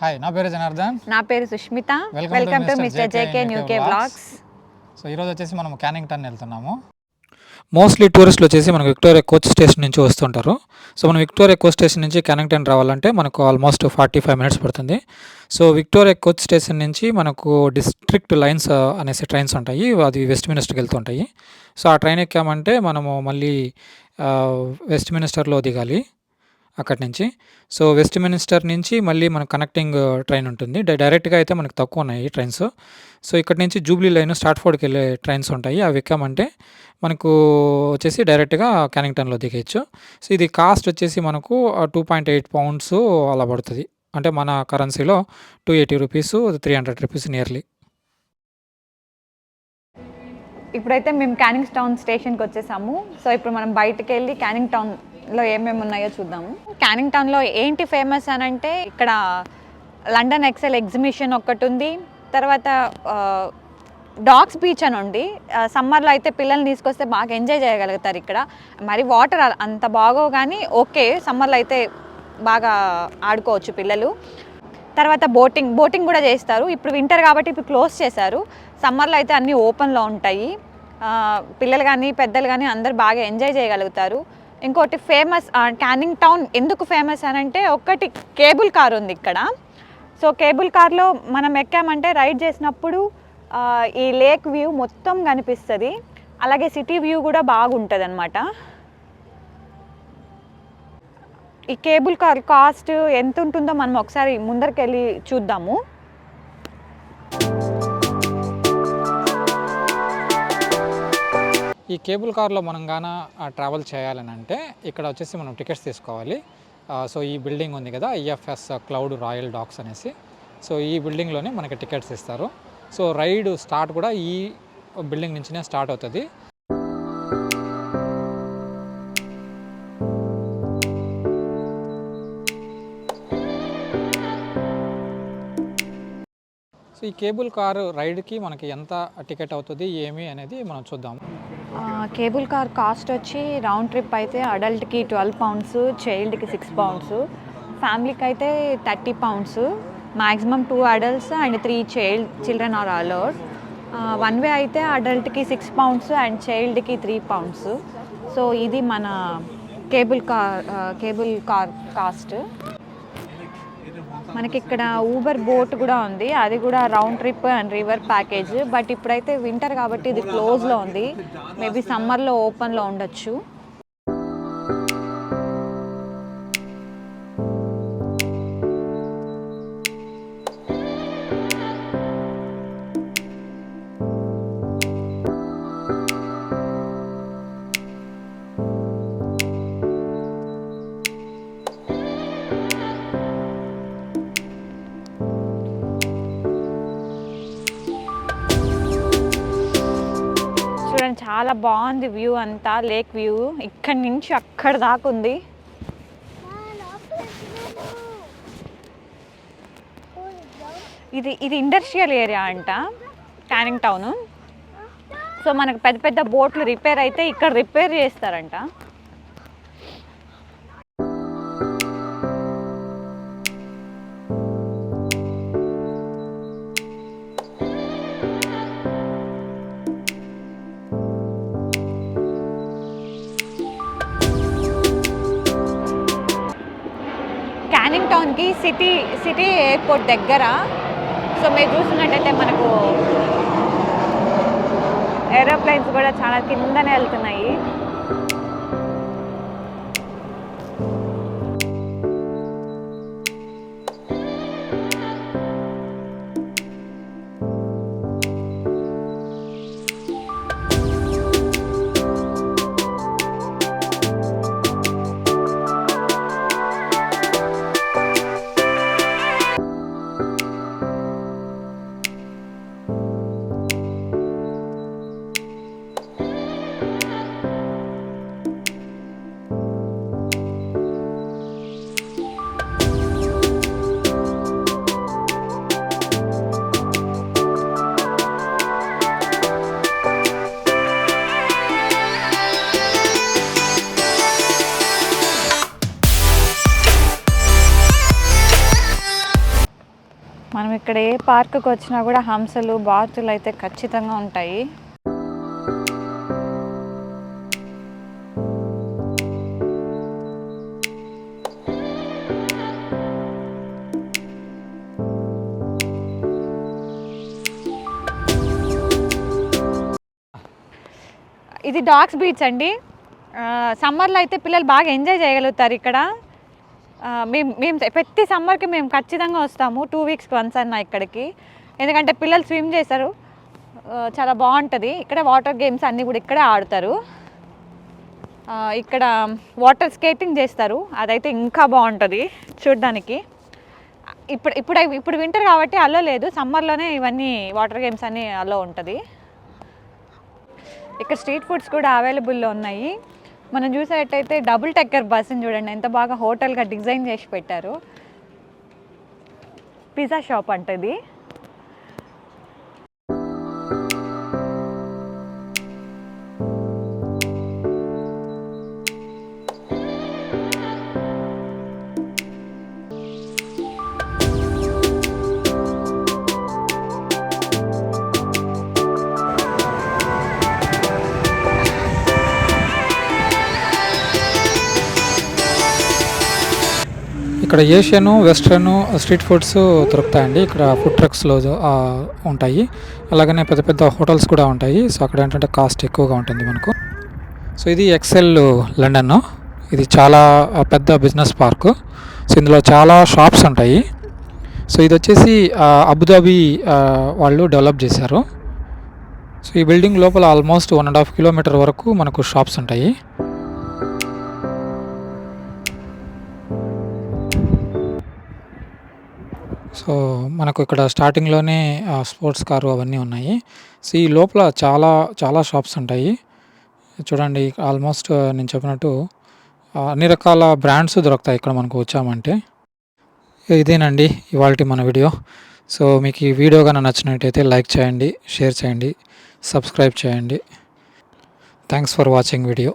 Hi నా పేరు జనార్దన్. నా పేరు Sushmita. Welcome to. Mister JK న్యూకే. Blogs so ఈరోజు వచ్చేసి మనం క్యానింగ్టన్ వెళ్తున్నాము. మోస్ట్లీ టూరిస్టులు వచ్చేసి మనకు విక్టోరియా కోచ్ స్టేషన్ నుంచి వస్తుంటారు. సో మనం విక్టోరియా కోచ్ స్టేషన్ నుంచి క్యానింగ్టన్ రావాలంటే మనకు ఆల్మోస్ట్ ఫార్టీ ఫైవ్ మినిట్స్ పడుతుంది. సో విక్టోరియా కోచ్ స్టేషన్ నుంచి మనకు డిస్ట్రిక్ట్ లైన్స్ అనేసి ట్రైన్స్ ఉంటాయి. అది వెస్ట్ మినిస్టర్కి వెళ్తుంటాయి. సో ఆ ట్రైన్ ఎక్కామంటే మనము మళ్ళీ వెస్ట్ మినిస్టర్లో దిగాలి. అక్కడి నుంచి. సో వెస్ట్ మినిస్టర్ నుంచి మళ్ళీ మనకు కనెక్టింగ్ ట్రైన్ ఉంటుంది. డైరెక్ట్గా అయితే మనకు తక్కువ ఉన్నాయి ట్రైన్స్. సో ఇక్కడ నుంచి జూబ్లీ లైన్ స్టార్ట్ఫోర్డ్కి వెళ్ళే ట్రైన్స్ ఉంటాయి. అవి ఎక్కామంటే మనకు వచ్చేసి డైరెక్ట్గా క్యానింగ్టన్లో దిగేయచ్చు సో ఇది కాస్ట్ వచ్చేసి మనకు టూ పాయింట్ ఎయిట్ పౌండ్స్ అలా పడుతుంది. అంటే మన కరెన్సీలో two eighty rupees three hundred rupees nearly. ఇప్పుడైతే మేము క్యానింగ్ టౌన్ స్టేషన్కి వచ్చేసాము. సో ఇప్పుడు మనం బయటకు వెళ్ళి క్యానింగ్ లో ఏమేమి ఉన్నాయో చూద్దాము. క్యానింగ్ టౌన్లో ఏంటి ఫేమస్ అని అంటే ఇక్కడ లండన్ ఎక్సెల్ ఎగ్జిబిషన్ ఒకటి ఉంది. తర్వాత డాగ్స్ బీచ్ అని ఉంది. సమ్మర్లో అయితే పిల్లల్ని తీసుకొస్తే బాగా ఎంజాయ్ చేయగలుగుతారు ఇక్కడ. మరి వాటర్ అంత బాగో కానీ ఓకే సమ్మర్లో అయితే బాగా ఆడుకోవచ్చు పిల్లలు. తర్వాత బోటింగ్ బోటింగ్ కూడా చేస్తారు. ఇప్పుడు వింటర్ కాబట్టి ఇప్పుడు క్లోజ్ చేశారు. సమ్మర్లో అయితే అన్నీ ఓపెన్లో ఉంటాయి. పిల్లలు కానీ పెద్దలు కానీ అందరు బాగా ఎంజాయ్ చేయగలుగుతారు. ఇంకోటి ఫేమస్ క్యానింగ్ టౌన్ ఎందుకు ఫేమస్ అని అంటే ఒక్కటి కేబుల్ కార్ ఉంది ఇక్కడ. సో కేబుల్ కార్లో మనం ఎక్కామంటే రైడ్ చేసినప్పుడు ఈ లేక్ వ్యూ మొత్తం కనిపిస్తుంది. అలాగే సిటీ వ్యూ కూడా బాగుంటుంది అనమాట ఈ కేబుల్ కార్ కాస్ట్ ఎంత ఉంటుందో మనం ఒకసారి ముందరికి వెళ్ళి చూద్దాము. ఈ కేబుల్ కార్లో మనం గాన ట్రావెల్ చేయాలని అంటే ఇక్కడ వచ్చేసి మనం టికెట్స్ తీసుకోవాలి. సో ఈ బిల్డింగ్ ఉంది కదా ఐఎఫ్ఎస్ క్లౌడ్ రాయల్ డాక్స్ అనేసి. సో ఈ బిల్డింగ్లోనే మనకి టికెట్స్ ఇస్తారు. సో రైడ్ స్టార్ట్ కూడా ఈ బిల్డింగ్ నుంచినే స్టార్ట్ అవుతుంది. సో ఈ కేబుల్ కార్ రైడ్కి మనకి ఎంత టికెట్ అవుతుంది ఏమి అనేది మనం చూద్దాం. కేబుల్ కార్ కాస్ట్ వచ్చి రౌండ్ ట్రిప్ అయితే అడల్ట్కి ట్వెల్వ్ పౌండ్స్ చైల్డ్కి సిక్స్ పౌండ్స్ ఫ్యామిలీకి అయితే thirty pounds maximum two adults and three child children are allowed. One way అయితే అడల్ట్కి సిక్స్ పౌండ్స్ అండ్ చైల్డ్కి త్రీ పౌండ్స్. సో ఇది మన cable car cable car cost. మనకి ఇక్కడ ఊబర్ బోట్ కూడా ఉంది. అది కూడా round trip and river package but ఇప్పుడైతే వింటర్ కాబట్టి ఇది క్లోజ్లో ఉంది. మేబీ సమ్మర్లో ఓపెన్లో ఉండొచ్చు. చాలా బాగుంది వ్యూ అంతా లేక్ వ్యూ. ఇక్కడి నుంచి అక్కడ దాకా ఉంది. ఇది ఇది ఇండస్ట్రియల్ ఏరియా అంట క్యానింగ్ టౌను. సో మనకు పెద్ద పెద్ద బోట్లు రిపేర్ అయితే ఇక్కడ రిపేర్ చేస్తారంట. సిటీ సిటీ ఎయిర్పోర్ట్ దగ్గర. సో మీరు చూసినట్టయితే మనకు ఏరోప్లేన్స్ కూడా చాలా కిందనే వెళ్తున్నాయి. మనం ఇక్కడ ఏ పార్కుకు వచ్చినా కూడా హంసలు బాతులు అయితే ఖచ్చితంగా ఉంటాయి. ఇది డాగ్స్ బీచ్ అండి. సమ్మర్లో అయితే పిల్లలు బాగా ఎంజాయ్ చేయగలుగుతారు ఇక్కడ. మేము మేము ప్రతి సమ్మర్కి మేము ఖచ్చితంగా వస్తాము. టూ వీక్స్కి వన్స్ అన్న ఇక్కడికి. ఎందుకంటే పిల్లలు స్విమ్ చేస్తారు. చాలా బాగుంటుంది. ఇక్కడ వాటర్ గేమ్స్ అన్నీ కూడా ఇక్కడే ఆడతారు. ఇక్కడ వాటర్ స్కేటింగ్ చేస్తారు. అదైతే ఇంకా బాగుంటుంది చూడడానికి. ఇప్పుడు ఇప్పుడు ఇప్పుడు వింటర్ కాబట్టి అలో లేదు. సమ్మర్లోనే ఇవన్నీ వాటర్ గేమ్స్ అన్నీ అల్లో ఉంటుంది. ఇక్కడ స్ట్రీట్ ఫుడ్స్ కూడా అవైలబుల్లో ఉన్నాయి. మనం చూసేటట్టయితే డబుల్ టెక్కర్ బస్సుని చూడండి ఎంత బాగా హోటల్గా డిజైన్ చేసి పెట్టారు. పిజ్జా షాప్ అంటది ఇక్కడ ఏషియను వెస్ట్రన్ స్ట్రీట్ ఫుడ్స్ దొరుకుతాయండి. ఇక్కడ ఫుడ్ ట్రక్స్లో ఉంటాయి. అలాగనే పెద్ద పెద్ద హోటల్స్ కూడా ఉంటాయి. సో అక్కడ ఏంటంటే కాస్ట్ ఎక్కువగా ఉంటుంది మనకు. సో ఇది ఎక్సెల్ లండన్. ఇది చాలా పెద్ద బిజినెస్ పార్క్. సో ఇందులో చాలా షాప్స్ ఉంటాయి. సో ఇది వచ్చేసి అబుదాబి వాళ్ళు డెవలప్ చేశారు. సో ఈ బిల్డింగ్ లోపల almost one and half kilometre వరకు మనకు షాప్స్ ఉంటాయి. సో మనకు ఇక్కడ స్టార్టింగ్లోనే స్పోర్ట్స్ కారు అవన్నీ ఉన్నాయి. సో ఈ లోపల చాలా చాలా షాప్స్ ఉంటాయి. చూడండి ఆల్మోస్ట్ నేను చెప్పినట్టు అన్ని రకాల బ్రాండ్స్ దొరుకుతాయి ఇక్కడ మనకు వచ్చామంటే. ఇదేనండి ఇవాళ మన వీడియో సో మీకు ఈ వీడియో కానీ నచ్చినట్టయితే లైక్ చేయండి షేర్ చేయండి సబ్స్క్రైబ్ చేయండి. Thanks for watching video